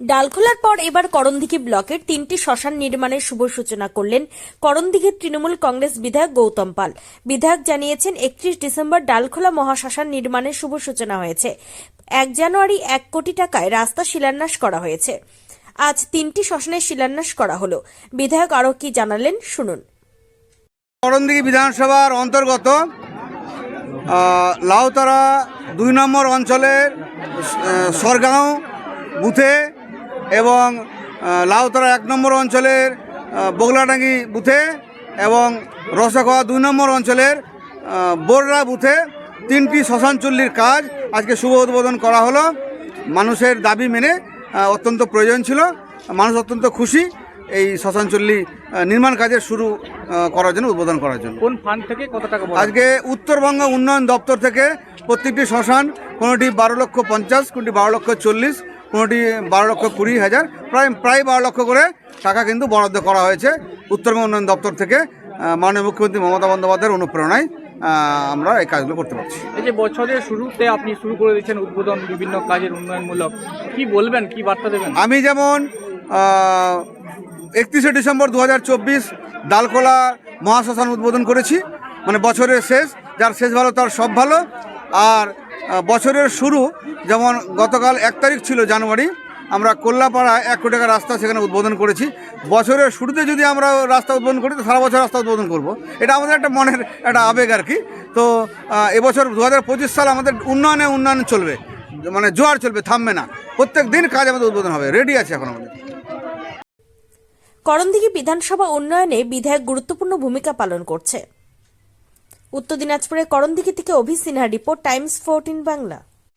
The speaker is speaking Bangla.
ডালখোলার পর এবার করণদিঘি ব্লকের তিনটি শ্মশান নির্মাণের শুভ সূচনা করলেন করণদিঘির তৃণমূল কংগ্রেস বিধায়ক গৌতম পাল। বিধায়ক জানিয়েছেন, একত্রিশ ডিসেম্বর ডালখোলা মহাশ্মশান নির্মাণের শুভ সূচনা হয়েছে। এক জানুয়ারি এক কোটি টাকায় রাস্তা শিলান্যাস করা হয়েছে। আজ তিনটি শ্মশানের শিলান্যাস করা হলো। বিধায়ক আরও কি জানালেন, শুনুন। করণদিঘি বিধানসভার অন্তর্গত লাউতরা দুই নম্বর অঞ্চলের সরগাঁও বুথে এবং লাউতরা এক নম্বর অঞ্চলের বগলাডাঙ্গি বুথে এবং রসাখোয়া দুই নম্বর অঞ্চলের বোররা বুথে তিনটি শ্মশানচল্লির কাজ আজকে শুভ উদ্বোধন করা হলো। মানুষের দাবি মেনে অত্যন্ত প্রয়োজন ছিল। মানুষ অত্যন্ত খুশি। এই শ্মশানচল্লি নির্মাণ কাজের শুরু করার জন্য উদ্বোধন করার জন্য। কোন ফান্ড থেকে কত টাকা আজকে উত্তরবঙ্গ উন্নয়ন দপ্তর থেকে প্রত্যেকটি শ্মশান কোনোটি বারো লক্ষ পঞ্চাশ কোনোটি বারো লক্ষ চল্লিশ কোনোটি বারো লক্ষ কুড়ি হাজার প্রায় প্রায় বারো লক্ষ করে টাকা কিন্তু বরাদ্দ করা হয়েছে উত্তরবঙ্গ উন্নয়ন দপ্তর থেকে। মাননীয় মুখ্যমন্ত্রী মমতা বন্দ্যোপাধ্যায়ের অনুপ্রেরণায় আমরা এই কাজগুলো করতে পারছি। এই যে বছরের শুরুতে আপনি শুরু করে দিয়েছেন উদ্বোধন বিভিন্ন কাজের উন্নয়নমূলক কি বলবেন কি বার্তা দেবেন? আমি যেমন একত্রিশে ডিসেম্বর দু ডালকোলা মহাশ্মশান উদ্বোধন করেছি। মানে বছরের শেষ, যার শেষ ভালো, তার সব ভালো। আর বছরের শুরু, যেমন গতকাল এক তারিখ ছিল জানুয়ারি, আমরা কল্লাপাড়ায় এক কোটি টাকার রাস্তা সেখানে উদ্বোধন করেছি। বছরের শুরুতে যদি আমরা রাস্তা উদ্বোধন করি, তো সারা বছর রাস্তা উদ্বোধন করব। এটা আমাদের একটা মনের, একটা আবেগ আর কি। তো এবছর দু হাজার পঁচিশ সাল আমাদের উন্নয়নে উন্নয়ন চলবে। মানে জোয়ার চলবে, থামবে না। প্রত্যেক দিন কাজ আমাদের উদ্বোধন হবে। রেডি আছে এখন আমাদের। করণদিঘি বিধানসভা উন্নয়নে বিধায়ক গুরুত্বপূর্ণ ভূমিকা পালন করছে। উত্তর দিনাজপুরের করণদিঘি থেকে Abhi Sinha report, Times fourteen Bangla.